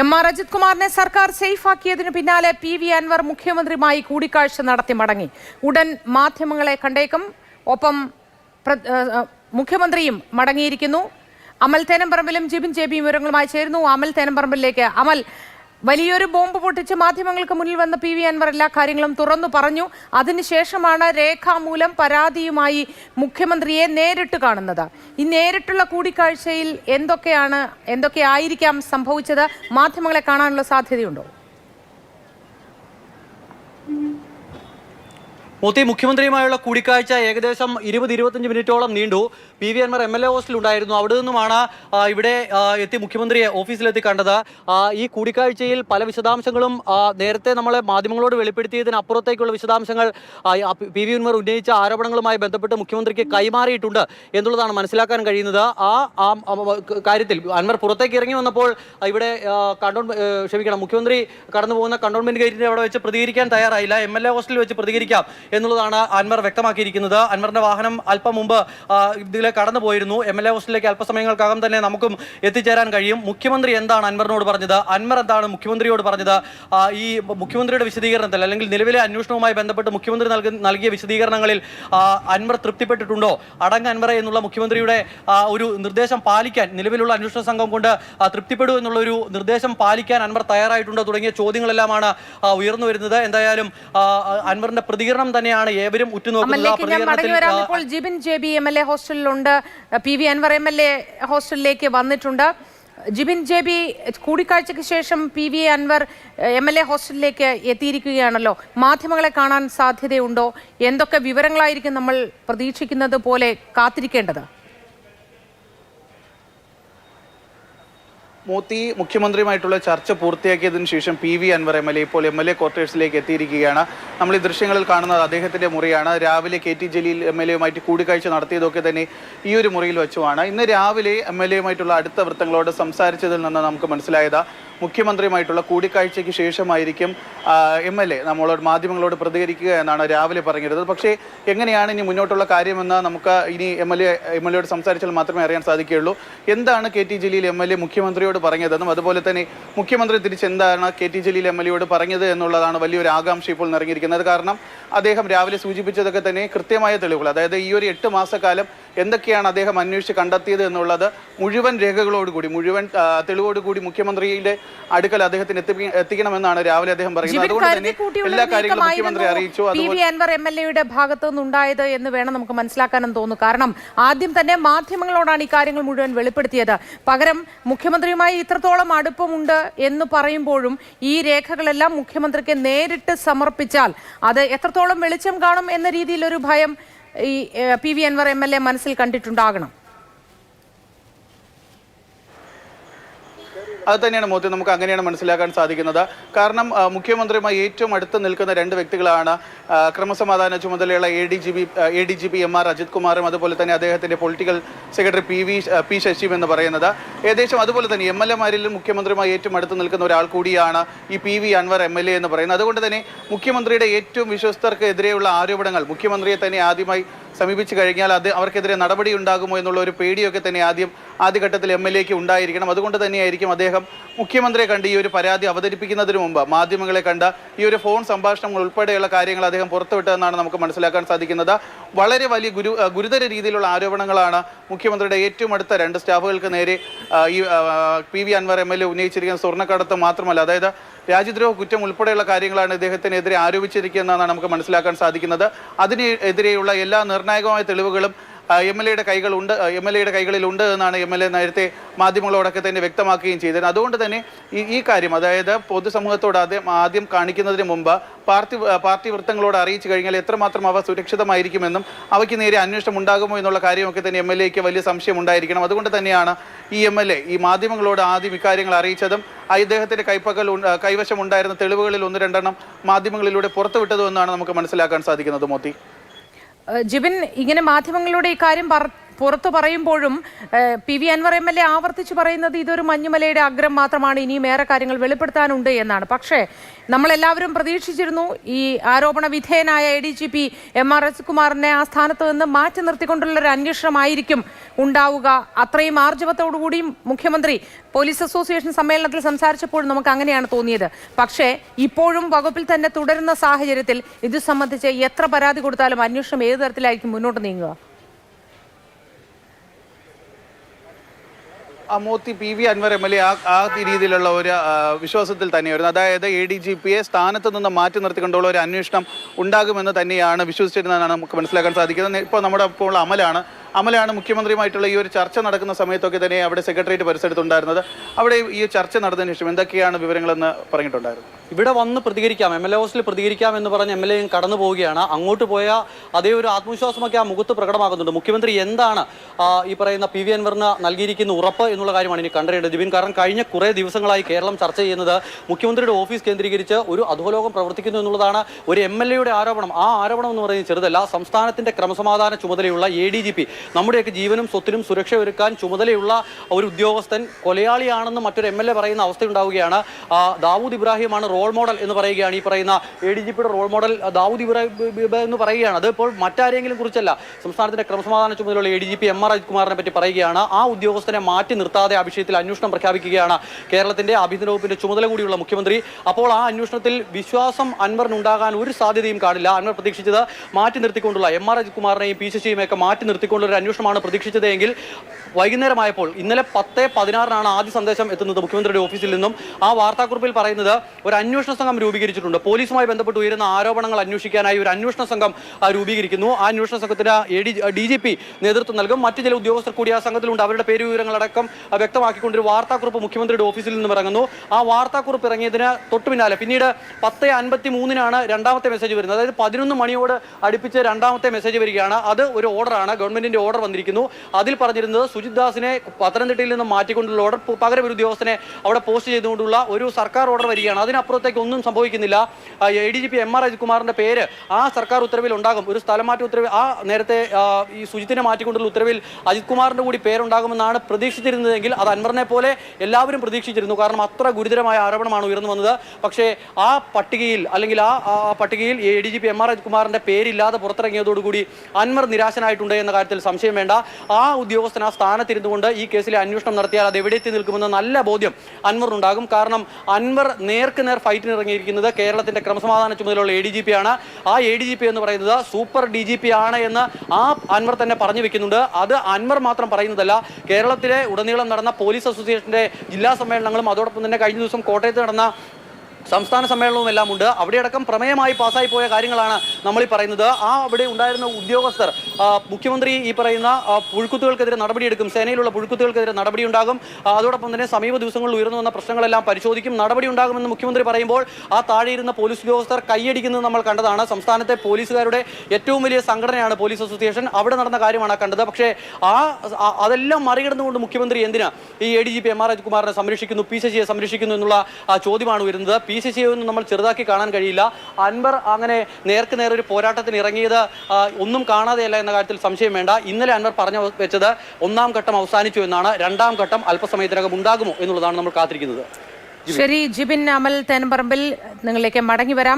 M R Ajith കുമാറിനെ സർക്കാർ സേഫാക്കിയതിനു പിന്നാലെ പി വി അൻവർ മുഖ്യമന്ത്രിയുമായി കൂടിക്കാഴ്ച നടത്തി മടങ്ങി. ഉടൻ മാധ്യമങ്ങളെ കണ്ടേക്കും. ഒപ്പം മുഖ്യമന്ത്രിയും മടങ്ങിയിരിക്കുന്നു. അമൽ തേനംപറമ്പിലും ജിബിൻ ജെബിയും വിവരങ്ങളുമായി ചേരുന്നു. അമൽ തേനംപറമ്പിലേക്ക്. അമൽ വലിയൊരു ബോംബ് പൊട്ടിച്ച് മാധ്യമങ്ങൾക്ക് മുന്നിൽ വന്ന പി വി അൻവർ എല്ലാ കാര്യങ്ങളും തുറന്നു പറഞ്ഞു. അതിനുശേഷമാണ് രേഖാമൂലം പരാതിയുമായി മുഖ്യമന്ത്രിയെ നേരിട്ട് കാണുന്നത്. ഈ നേരിട്ടുള്ള കൂടിക്കാഴ്ചയിൽ എന്തൊക്കെയാണ് എന്തൊക്കെയായിരിക്കാം സംഭവിച്ചത്? മാധ്യമങ്ങളെ കാണാനുള്ള സാധ്യതയുണ്ടോ? മോത്തി മുഖ്യമന്ത്രിയുമായുള്ള കൂടിക്കാഴ്ച ഏകദേശം ഇരുപത് ഇരുപത്തഞ്ച് മിനിറ്റോളം നീണ്ടു. പി വി എൻമാർ എം എൽ എ ഹോസ്റ്റലുണ്ടായിരുന്നു. അവിടെ നിന്നുമാണ് ഇവിടെ എത്തി മുഖ്യമന്ത്രിയെ ഓഫീസിലെത്തി കണ്ടത്. ഈ കൂടിക്കാഴ്ചയിൽ പല വിശദാംശങ്ങളും നേരത്തെ നമ്മളെ മാധ്യമങ്ങളോട് വെളിപ്പെടുത്തിയതിനപ്പുറത്തേക്കുള്ള വിശദാംശങ്ങൾ പി വി അൻവർ ഉന്നയിച്ച ആരോപണങ്ങളുമായി ബന്ധപ്പെട്ട് മുഖ്യമന്ത്രിക്ക് കൈമാറിയിട്ടുണ്ട് എന്നുള്ളതാണ് മനസ്സിലാക്കാൻ കഴിയുന്നത്. ആ, കാര്യത്തിൽ അൻവർ പുറത്തേക്ക് ഇറങ്ങി വന്നപ്പോൾ ഇവിടെ കണ്ടോൺ ക്ഷമിക്കണം മുഖ്യമന്ത്രി കടന്നു പോകുന്ന കണ്ടോൺമെന്റ് ഗേറ്റിന്റെ അവിടെ വെച്ച് പ്രതികരിക്കാൻ തയ്യാറായില്ല. എം എൽ എ ഹോസ്റ്റലിൽ വെച്ച് പ്രതികരിക്കാം. എന്നുള്ളതാണ് അൻവർ വ്യക്തമാക്കിയിരിക്കുന്നത്. അൻവറിന്റെ വാഹനം അല്പം മുമ്പ് ഇതിലെ കടന്നു പോയിരുന്നു. എം എൽ എ ഹോസ്റ്റലിലേക്ക് അല്പസമയങ്ങൾക്കകം തന്നെ നമുക്കും എത്തിച്ചേരാൻ കഴിയും. മുഖ്യമന്ത്രി എന്താണ് അൻവറിനോട് പറഞ്ഞത്? അൻവർ എന്താണ് മുഖ്യമന്ത്രിയോട് പറഞ്ഞത്? ഈ മുഖ്യമന്ത്രിയുടെ വിശദീകരണത്തിൽ അല്ലെങ്കിൽ നിലവിലെ അന്വേഷണവുമായി ബന്ധപ്പെട്ട് മുഖ്യമന്ത്രി നൽകിയ വിശദീകരണങ്ങളിൽ അൻവർ തൃപ്തിപ്പെട്ടിട്ടുണ്ടോ? അടങ്ങ് അൻവറെ എന്നുള്ള മുഖ്യമന്ത്രിയുടെ ഒരു നിർദ്ദേശം പാലിക്കാൻ നിലവിലുള്ള അന്വേഷണ സംഘം കൊണ്ട് തൃപ്തിപ്പെടൂ എന്നുള്ള ഒരു നിർദ്ദേശം പാലിക്കാൻ അൻവർ തയ്യാറായിട്ടുണ്ടോ തുടങ്ങിയ ചോദ്യങ്ങളെല്ലാമാണ് ഉയർന്നു വരുന്നത്. എന്തായാലും അൻവറിന്റെ പ്രതികരണം തന്നെയാണ് ഏവരും ഉറ്റുനോക്കുന്നത്. Jibin J B M L A ഹോസ്റ്റലിലുണ്ട്. P V Anvar M L A ഹോസ്റ്റലിലേക്ക് വന്നിട്ടുണ്ട്. ജിബിൻ ജെ ബി കൂടിക്കാഴ്ചയ്ക്ക് ശേഷം P V Anvar M L A ഹോസ്റ്റലിലേക്ക് എത്തിയിരിക്കുകയാണല്ലോ. മാധ്യമങ്ങളെ കാണാൻ സാധ്യതയുണ്ടോ? എന്തൊക്കെ വിവരങ്ങളായിരിക്കും നമ്മൾ പ്രതീക്ഷിക്കുന്നത് പോലെ കാത്തിരിക്കേണ്ടത്? മോത്തി മുഖ്യമന്ത്രിയുമായിട്ടുള്ള ചർച്ച പൂർത്തിയാക്കിയതിന് ശേഷം P V Anvar M L A ഇപ്പോൾ എം എൽ എ ക്വാർട്ടേഴ്സിലേക്ക് എത്തിയിരിക്കുകയാണ്. നമ്മൾ ഈ ദൃശ്യങ്ങളിൽ കാണുന്നത് അദ്ദേഹത്തിന്റെ മുറിയാണ്. രാവിലെ K T Jaleel M L എയുമായിട്ട് കൂടിക്കാഴ്ച നടത്തിയതൊക്കെ തന്നെ ഈ ഒരു മുറിയിൽ വെച്ചുമാണ്. ഇന്ന് രാവിലെ എം എൽ എയുമായിട്ടുള്ള അടുത്ത വൃത്തങ്ങളോട് സംസാരിച്ചതിൽ നിന്ന് നമുക്ക് മനസ്സിലായത് മുഖ്യമന്ത്രിയുമായിട്ടുള്ള കൂടിക്കാഴ്ചയ്ക്ക് ശേഷമായിരിക്കും എം എൽ എ നമ്മളോട് മാധ്യമങ്ങളോട് പ്രതികരിക്കുക എന്നാണ് രാവിലെ പറഞ്ഞിരുന്നത്. പക്ഷേ എങ്ങനെയാണ് ഇനി മുന്നോട്ടുള്ള കാര്യമെന്ന് നമുക്ക് ഇനി M L A M L എയോട് സംസാരിച്ചാൽ മാത്രമേ അറിയാൻ സാധിക്കുകയുള്ളൂ. എന്താണ് K T Jaleel M L A മുഖ്യമന്ത്രിയോട് പറഞ്ഞതെന്നും അതുപോലെ തന്നെ മുഖ്യമന്ത്രി തിരിച്ച് എന്താണ് K T Jaleel M L എയോട് പറഞ്ഞത് എന്നുള്ളതാണ് വലിയൊരു ആകാംക്ഷ ഇപ്പോൾ നിറഞ്ഞിരിക്കുന്നത്. കാരണം അദ്ദേഹം രാവിലെ സൂചിപ്പിച്ചതൊക്കെ തന്നെ കൃത്യമായ തെളിവുകൾ അതായത് ഈ ഒരു എട്ട് മാസക്കാലം എന്തൊക്കെയാണ് അദ്ദേഹം അന്വേഷിച്ച് കണ്ടെത്തിയത് എന്നുള്ളത് മുഴുവൻ രേഖകളോടുകൂടി മുഴുവൻ തെളിവോടുകൂടി മുഖ്യമന്ത്രിയുടെ അടുക്കൽ അദ്ദേഹത്തിന് എത്തി എത്തിക്കണമെന്നാണ് രാവിലെ അദ്ദേഹം പറയുന്നത്. അതുകൊണ്ട് തന്നെ എല്ലാ കാര്യങ്ങളും മുഖ്യമന്ത്രി അറിയിച്ചു. അൻവർ എം എൽ എയുടെ ഭാഗത്തു നിന്നുണ്ടായത് എന്ന് വേണം നമുക്ക് മനസ്സിലാക്കാനും തോന്നുന്നു. കാരണം ആദ്യം തന്നെ മാധ്യമങ്ങളോടാണ് ഈ കാര്യങ്ങൾ മുഴുവൻ വെളിപ്പെടുത്തിയത്. പകരം മുഖ്യമന്ത്രിയുമായി ഇത്രത്തോളം അടുപ്പമുണ്ട് എന്ന് പറയുമ്പോഴും ഈ രേഖകളെല്ലാം മുഖ്യമന്ത്രിക്ക് നേരിട്ട് സമർപ്പിച്ചാൽ അത് എത്രത്തോളം വെളിച്ചം കാണും എന്ന രീതിയിൽ ഒരു ഭയം ഈ P V Anvar M L A മനസ്സിൽ കണ്ടിട്ടുണ്ടാകണം. അത് തന്നെയാണ് മോദി നമുക്ക് അങ്ങനെയാണ് മനസ്സിലാക്കാൻ സാധിക്കുന്നത്. കാരണം മുഖ്യമന്ത്രിയുമായി ഏറ്റവും അടുത്ത് നിൽക്കുന്ന രണ്ട് വ്യക്തികളാണ് ക്രമസമാധാന ചുമതലയുള്ള A D G P A D G P M R Ajith കുമാറും അതുപോലെ തന്നെ അദ്ദേഹത്തിന്റെ political secretary P V P ശശിയും എന്ന് പറയുന്നത്. ഏകദേശം അതുപോലെ തന്നെ എം എൽ എമാരിലും മുഖ്യമന്ത്രിയുമായി ഏറ്റവും അടുത്ത് നിൽക്കുന്ന ഒരാൾ കൂടിയാണ് ഈ P V Anvar M L A എന്ന് പറയുന്നത്. അതുകൊണ്ട് തന്നെ മുഖ്യമന്ത്രിയുടെ ഏറ്റവും വിശ്വസ്തർക്ക് എതിരെയുള്ള ആരോപണങ്ങൾ മുഖ്യമന്ത്രിയെ തന്നെ ആദ്യമായി സമീപിച്ചു കഴിഞ്ഞാൽ അത് അവർക്കെതിരെ നടപടി ഉണ്ടാകുമോ എന്നുള്ള ഒരു പേടിയൊക്കെ തന്നെ ആദ്യം ആദ്യഘട്ടത്തിൽ എം എൽ എക്ക് ഉണ്ടായിരിക്കണം. അതുകൊണ്ട് തന്നെയായിരിക്കും അദ്ദേഹം മുഖ്യമന്ത്രിയെ കണ്ട് ഈ ഒരു പരാതി അവതരിപ്പിക്കുന്നതിന് മുമ്പ് മാധ്യമങ്ങളെ കണ്ട് ഈ ഒരു ഫോൺ സംഭാഷണങ്ങൾ ഉൾപ്പെടെയുള്ള കാര്യങ്ങൾ അദ്ദേഹം പുറത്തുവിട്ടതെന്നാണ് നമുക്ക് മനസ്സിലാക്കാൻ സാധിക്കുന്നത്. വളരെ വലിയ ഗുരു ഗുരുതര രീതിയിലുള്ള ആരോപണങ്ങളാണ് മുഖ്യമന്ത്രിയുടെ ഏറ്റവും അടുത്ത രണ്ട് സ്റ്റാഫുകൾക്ക് നേരെ ഈ P V Anvar M L A ഉന്നയിച്ചിരിക്കുന്ന സ്വർണക്കടത്ത് മാത്രമല്ല അതായത് രാജ്യദ്രോഹ കുറ്റം ഉൾപ്പെടെയുള്ള കാര്യങ്ങളാണ് ഇദ്ദേഹത്തിനെതിരെ ആരോപിച്ചിരിക്കുന്നതെന്നാണ് നമുക്ക് മനസ്സിലാക്കാൻ സാധിക്കുന്നത്. അതിനെതിരെയുള്ള എല്ലാ നിർണായകമായ തെളിവുകളും എം എൽ എയുടെ കൈകളുണ്ട് എം എൽ എയുടെ കൈകളിലുണ്ട് എന്നാണ് എം എൽ എ നേരത്തെ മാധ്യമങ്ങളോടൊക്കെ തന്നെ വ്യക്തമാക്കുകയും ചെയ്തത് അതുകൊണ്ട് തന്നെ ഈ ഈ കാര്യം അതായത് പൊതുസമൂഹത്തോട് ആദ്യം ആദ്യം കാണിക്കുന്നതിന് മുമ്പ് പാർട്ടി പാർട്ടി വൃത്തങ്ങളോട് അറിയിച്ചു കഴിഞ്ഞാൽ എത്രമാത്രം അവ സുരക്ഷിതമായിരിക്കുമെന്നും അവയ്ക്ക് നേരെ അന്വേഷണം ഉണ്ടാകുമോ എന്നുള്ള കാര്യമൊക്കെ തന്നെ എം എൽ എക്ക് വലിയ സംശയം ഉണ്ടായിരിക്കണം. അതുകൊണ്ട് തന്നെയാണ് ഈ എം എൽ എ ഈ മാധ്യമങ്ങളോട് ആദ്യം ഇക്കാര്യങ്ങൾ അറിയിച്ചതും ഇദ്ദേഹത്തിന്റെ കൈപ്പക്കൽ ഉണ്ട- കൈവശം ഉണ്ടായിരുന്ന തെളിവുകളിൽ ഒന്ന് രണ്ടെണ്ണം മാധ്യമങ്ങളിലൂടെ പുറത്തുവിട്ടതും എന്നാണ് നമുക്ക് മനസ്സിലാക്കാൻ സാധിക്കുന്നത് മോത്തി. ജിബിൻ ഇങ്ങനെ മാധ്യമങ്ങളിലൂടെ ഈ കാര്യം പറ- പുറത്തു പറയുമ്പോഴും P V Anvar M L A ആവർത്തിച്ച് പറയുന്നത് ഇതൊരു മഞ്ഞുമലയുടെ അഗ്രം മാത്രമാണ് ഇനിയും ഏറെ കാര്യങ്ങൾ വെളിപ്പെടുത്താനുണ്ട് എന്നാണ്. പക്ഷേ നമ്മളെല്ലാവരും പ്രതീക്ഷിച്ചിരുന്നു ഈ ആരോപണ വിധേയനായ A D G P M R S കുമാറിനെ ആ സ്ഥാനത്ത് നിന്ന് മാറ്റി നിർത്തിക്കൊണ്ടുള്ള ഒരു അന്വേഷണമായിരിക്കും ഉണ്ടാവുക. അത്രയും ആർജവത്തോടുകൂടി മുഖ്യമന്ത്രി പോലീസ് അസോസിയേഷൻ സമ്മേളനത്തിൽ സംസാരിച്ചപ്പോൾ നമുക്ക് അങ്ങനെയാണ് തോന്നിയത്. പക്ഷേ ഇപ്പോഴും വകുപ്പിൽ തന്നെ തുടരുന്ന സാഹചര്യത്തിൽ ഇത് സംബന്ധിച്ച് എത്ര പരാതി കൊടുത്താലും അന്വേഷണം ഏത് തരത്തിലായിരിക്കും മുന്നോട്ട് നീങ്ങുക? അമോത്തി P V Anvar M L A ആ രീതിയിലുള്ള ഒരു വിശ്വാസത്തിൽ തന്നെയായിരുന്നു. അതായത് എ ഡി ജി പിയെ സ്ഥാനത്ത് നിന്ന് മാറ്റി നിർത്തിക്കൊണ്ടുള്ള ഒരു അന്വേഷണം ഉണ്ടാകുമെന്ന് തന്നെയാണ് വിശ്വസിച്ചിരുന്നതെന്നാണ് നമുക്ക് മനസ്സിലാക്കാൻ സാധിക്കുന്നത്. ഇപ്പോൾ നമ്മുടെ ഇപ്പോൾ അമലാണ് അമലാണ് മുഖ്യമന്ത്രിയുമായിട്ടുള്ള ഈ ഒരു ചർച്ച നടക്കുന്ന സമയത്തൊക്കെ തന്നെ അവിടെ സെക്രട്ടേറിയറ്റ് പരിസരത്തുണ്ടായിരുന്നത്. അവിടെ ഈ ചർച്ച നടന്നതിന് ശേഷം എന്തൊക്കെയാണ് വിവരങ്ങളെന്ന് പറഞ്ഞിട്ടുണ്ടായിരുന്നു? ഇവിടെ വന്ന് പ്രതികരിക്കാം. എം എൽ എ ഹൗസിൽ പ്രതികരിക്കാം എന്ന് പറഞ്ഞ് എം എൽ എയും കടന്നു പോവുകയാണ്. അങ്ങോട്ട് പോയ അതേ ഒരു ആത്മവിശ്വാസമൊക്കെ ആ മുഖത്ത് പ്രകടമാകുന്നുണ്ട്. മുഖ്യമന്ത്രി എന്താണ് ഈ പറയുന്ന പി വി അൻവറിന് നൽകിയിരിക്കുന്ന ഉറപ്പ് എന്നുള്ള കാര്യമാണ് ഇനി കണ്ടറിയേണ്ടത്. ജിബിൻ കാരണം കഴിഞ്ഞ കുറേ ദിവസങ്ങളായി കേരളം ചർച്ച ചെയ്യുന്നത് മുഖ്യമന്ത്രിയുടെ ഓഫീസ് കേന്ദ്രീകരിച്ച് ഒരു അധോലോകം പ്രവർത്തിക്കുന്നു എന്നുള്ളതാണ് ഒരു എം എൽ എയുടെ ആരോപണം. ആ ആരോപണം എന്ന് പറയുന്നത് ചെറുതല്ല. സംസ്ഥാനത്തിന്റെ ക്രമസമാധാന ചുമതലയുള്ള എ ഡി ജി പി നമ്മുടെയൊക്കെ ജീവനും സ്വത്തിനും സുരക്ഷ ഒരുക്കാൻ ചുമതലയുള്ള ഒരു ഉദ്യോഗസ്ഥൻ കൊലയാളിയാണെന്ന് മറ്റൊരു എം എൽ എ പറയുന്ന അവസ്ഥയുണ്ടാവുകയാണ്. ദാവൂദ് ഇബ്രാഹിമാണ് റോൾ മോഡൽ എന്ന് പറയുകയാണ് ഈ പറയുന്ന എ ഡി ജി പിയുടെ റോൾ മോഡൽ ദാവൂദ് ഇബ്രാഹിം എന്ന് പറയുകയാണ്. അത് ഇപ്പോൾ മറ്റാരെങ്കിലും കുറിച്ചല്ല സംസ്ഥാനത്തിന്റെ ക്രമസമാധാന ചുമതലയുള്ള A D G P M R അജിത്കുമാറിനെ പറ്റി പറയുകയാണ്. ആ ഉദ്യോഗസ്ഥനെ മാറ്റി നിർത്താതെ ആ വിഷയത്തിൽ അന്വേഷണം പ്രഖ്യാപിക്കുകയാണ് കേരളത്തിന്റെ ആഭ്യന്തര വകുപ്പിന്റെ ചുമതല കൂടിയുള്ള മുഖ്യമന്ത്രി. അപ്പോൾ ആ അന്വേഷണത്തിൽ വിശ്വാസം അൻവറിനുണ്ടാകാൻ ഒരു സാധ്യതയും കാണില്ല. അൻവർ പ്രതീക്ഷിച്ചത് മാറ്റി നിർത്തിക്കൊണ്ടുള്ള എം ആർ അജിത്കുമാറിനെയും പി ശശിയും ഒക്കെ മാറ്റി നിർത്തിക്കൊണ്ടുള്ള ഒരു അന്വേഷണമാണ് പ്രതീക്ഷിച്ചത് എങ്കിൽ വൈകുന്നേരമായപ്പോൾ ഇന്നലെ പത്ത് പതിനാറിനാണ് ആദ്യ സന്ദേശം എത്തുന്നത് മുഖ്യമന്ത്രിയുടെ ഓഫീസിൽ നിന്നും. ആ വാർത്താക്കുറിപ്പിൽ പറയുന്നത് ഒരു അന്വേഷണ സംഘം രൂപീകരിച്ചിട്ടുണ്ട്. പോലീസുമായി ബന്ധപ്പെട്ട് ഉയരുന്ന ആരോപണങ്ങൾ അന്വേഷിക്കാനായി ഒരു അന്വേഷണ സംഘം രൂപീകരിക്കുന്നു. ആ അന്വേഷണ സംഘത്തിന് എ ഡി ജി പി നേതൃത്വം നൽകും. മറ്റു ചില ഉദ്യോഗസ്ഥർ കൂടി ആ സംഘത്തിലുണ്ട്. അവരുടെ പേര് വിവരങ്ങളടക്കം വ്യക്തമാക്കിക്കൊണ്ട് ഒരു വാർത്താക്കുറിപ്പ് മുഖ്യമന്ത്രിയുടെ ഓഫീസിൽ നിന്നും ഇറങ്ങുന്നു. ആ വാർത്താക്കുറിപ്പ് ഇറങ്ങിയതിന് തൊട്ടു പിന്നാലെ പിന്നീട് പത്ത് അൻപത്തി മൂന്നിനാണ് രണ്ടാമത്തെ മെസ്സേജ് വരുന്നത്. അതായത് പതിനൊന്ന് മണിയോട് അടുപ്പിച്ച് രണ്ടാമത്തെ മെസ്സേജ് വരികയാണ്. അത് ഒരു ഓർഡറാണ് ഗവൺമെന്റിന്റെ ഓർഡർ വന്നിരിക്കുന്നു. അതിൽ പറഞ്ഞിരുന്നത് സുജിത് ദാസിനെ പത്തനംതിട്ടയിൽ നിന്ന് മാറ്റിക്കൊണ്ടുള്ള ഓർഡർ പകരം ഒരു ഉദ്യോഗസ്ഥനെ അവിടെ പോസ്റ്റ് ചെയ്തുകൊണ്ടുള്ള ഒരു സർക്കാർ ഓർഡർ വരികയാണ്. അതിനപ്പുറത്തേക്ക് ഒന്നും സംഭവിക്കുന്നില്ല. A D G P M R പേര് ആ സർക്കാർ ഉത്തരവിൽ ഉണ്ടാകും. ഒരു സ്ഥലമാറ്റ ഉത്തരവ് ആ നേരത്തെ ഈ സുജിത്തിനെ മാറ്റിക്കൊണ്ടുള്ള ഉത്തരവിൽ അജിത് കുമാറിന്റെ കൂടി പേരുണ്ടാകുമെന്നാണ് പ്രതീക്ഷിച്ചിരുന്നതെങ്കിൽ അത് അൻവറിനെ പോലെ എല്ലാവരും പ്രതീക്ഷിച്ചിരുന്നു. കാരണം അത്ര ഗുരുതരമായ ആരോപണമാണ് ഉയർന്നു വന്നത്. പക്ഷേ ആ പട്ടികയിൽ അല്ലെങ്കിൽ ആ ആ പട്ടികയിൽ A D G P M R അജിത്കുമാറിന്റെ പേരില്ലാതെ പുറത്തിറങ്ങിയതോടുകൂടി അൻവർ നിരാശനായിട്ടുണ്ട് എന്ന കാര്യത്തിൽ സംശയം വേണ്ട. ആ ഉദ്യോഗസ്ഥൻ ആ സ്ഥാനത്തിരുന്നുകൊണ്ട് ഈ കേസിലെ അന്വേഷണം നടത്തിയാൽ അത് എവിടെ എത്തി നിൽക്കുമെന്ന നല്ല ബോധ്യം അൻവറിനുണ്ടാകും. കാരണം അൻവർ നേർക്ക് നേർ ഫൈറ്റിന് ഇറങ്ങിയിരിക്കുന്നത് കേരളത്തിന്റെ ക്രമസമാധാന ചുമതലയുള്ള എ ഡി ജി പി ആണ്. ആ എ ഡി ജി പി എന്ന് പറയുന്നത് സൂപ്പർ ഡി ജി പി ആണ് എന്ന് ആ അൻവർ തന്നെ പറഞ്ഞു വെക്കുന്നുണ്ട്. അത് അൻവർ മാത്രം പറയുന്നതല്ല കേരളത്തിലെ ഉടനീളം നടന്ന പോലീസ് അസോസിയേഷന്റെ ജില്ലാ സമ്മേളനങ്ങളും അതോടൊപ്പം തന്നെ കഴിഞ്ഞ ദിവസം കോട്ടയത്ത് നടന്ന സംസ്ഥാന സമ്മേളനവും എല്ലാം ഉണ്ട്. അവിടെയടക്കം പ്രമേയമായി പാസ്സായി പോയ കാര്യങ്ങളാണ് നമ്മൾ ഈ പറയുന്നത്. ആ അവിടെ ഉണ്ടായിരുന്ന ഉദ്യോഗസ്ഥർ മുഖ്യമന്ത്രി ഈ പറയുന്ന പുഴുക്കുത്തുകൾക്കെതിരെ നടപടിയെടുക്കും സേനയിലുള്ള പുഴുക്കുത്തുകൾക്കെതിരെ നടപടി ഉണ്ടാകും അതോടൊപ്പം തന്നെ സമീപ ദിവസങ്ങളിൽ ഉയർന്നു വന്ന പ്രശ്നങ്ങളെല്ലാം പരിശോധിക്കും. നടപടി ഉണ്ടാകുമെന്ന് മുഖ്യമന്ത്രി പറയുമ്പോൾ ആ താഴെയിരുന്ന പോലീസ് ഉദ്യോഗസ്ഥർ കൈയടിക്കുന്നത് നമ്മൾ കണ്ടതാണ്. സംസ്ഥാനത്തെ പോലീസുകാരുടെ ഏറ്റവും വലിയ സംഘടനയാണ് പോലീസ് അസോസിയേഷൻ. അവിടെ നടന്ന കാര്യമാണ് കണ്ടത്. പക്ഷേ ആ അതെല്ലാം മറികടന്നുകൊണ്ട് മുഖ്യമന്ത്രി എന്തിനാ ഈ A D G P M R രാജ്കുമാറിനെ സംരക്ഷിക്കുന്നു പി സംരക്ഷിക്കുന്നു എന്നുള്ള ചോദ്യമാണ് വരുന്നത് പി ശശിയെ ഒന്നും നമ്മൾ ചെറുതാക്കി കാണാൻ കഴിയില്ല. അൻവർ അങ്ങനെ നേർക്ക് നേരെ ഒരു പോരാട്ടത്തിന് ഇറങ്ങിയത് ഒന്നും കാണാതെയല്ല എന്ന കാര്യത്തിൽ സംശയം വേണ്ട. ഇന്നലെ അൻവർ പറഞ്ഞു വെച്ചത് ഒന്നാം ഘട്ടം അവസാനിച്ചു എന്നാണ്. രണ്ടാം ഘട്ടം അല്പസമയത്തിനകം ഉണ്ടാകുമോ എന്നുള്ളതാണ് നമ്മൾ കാത്തിരിക്കുന്നത്. ശരി ജിബിൻ അമൽ തേനമ്പറമ്പിൽ നിങ്ങളിലേക്ക് മടങ്ങി വരാം.